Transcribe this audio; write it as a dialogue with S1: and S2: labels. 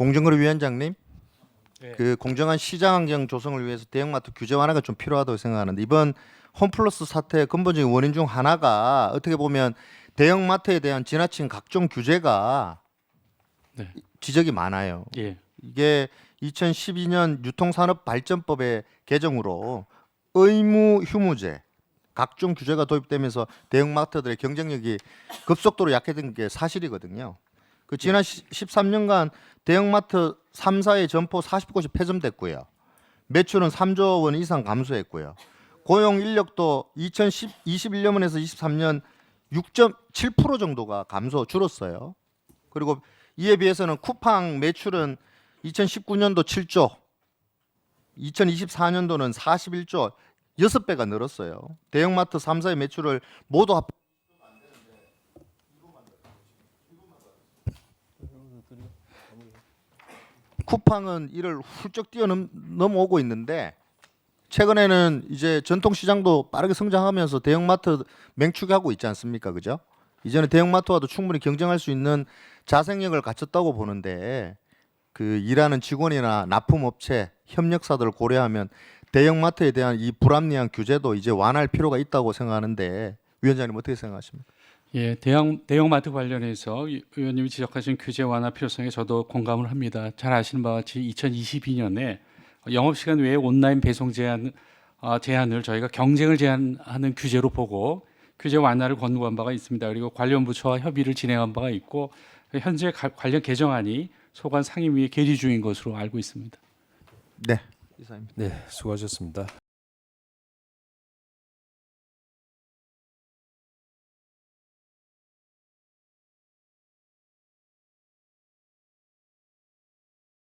S1: 공정거래위원장님,
S2: 네.
S1: 그 공정한 시장 환경 조성을 위해서 대형마트 규제 완화가 좀 필요하다고 생각하는데 이번 홈플러스 사태의 근본적인 원인 중 하나가 어떻게 보면 대형마트에 대한 지나친 각종 규제가
S2: 네.
S1: 지적이 많아요.
S2: 예.
S1: 이게 2012년 유통산업발전법의 개정으로 의무 휴무제 각종 규제가 도입되면서 대형마트들의 경쟁력이 급속도로 약해진 게 사실이거든요. 그 지난 13년간 대형마트 3사의 점포 40곳이 폐점됐고요. 매출은 3조 원 이상 감소했고요. 고용 인력도 2021년에서 23년 6.7% 정도가 감소 줄었어요. 그리고 이에 비해서는 쿠팡 매출은 2019년도 7조, 2024년도는 41조, 6배가 늘었어요. 대형마트 3사의 매출을 모두 합 쿠팡은 이를 훌쩍 뛰어넘어오고 있는데 최근에는 이제 전통 시장도 빠르게 성장하면서 대형마트 맹축하고 있지 않습니까? 그죠? 이제는 대형마트와도 충분히 경쟁할 수 있는 자생력을 갖췄다고 보는데 그 일하는 직원이나 납품업체, 협력사들을 고려하면 대형마트에 대한 이 불합리한 규제도 이제 완화할 필요가 있다고 생각하는데 위원장님 어떻게 생각하십니까?
S2: 예, 대형 대형마트 관련해서 이- 의원님이 지적하신 규제 완화 필요성에 저도 공감을 합니다. 잘 아시는 바와 같이 2022년에 영업 시간 외에 온라인 배송 제한 어, 제한을 저희가 경쟁을 제한하는 규제로 보고 규제 완화를 권고한 바가 있습니다. 그리고 관련 부처와 협의를 진행한 바가 있고 현재 가- 관련 개정안이 소관 상임위에 계류 중인 것으로 알고 있습니다.
S1: 네, 이사입니다.
S3: 네, 수고하셨습니다.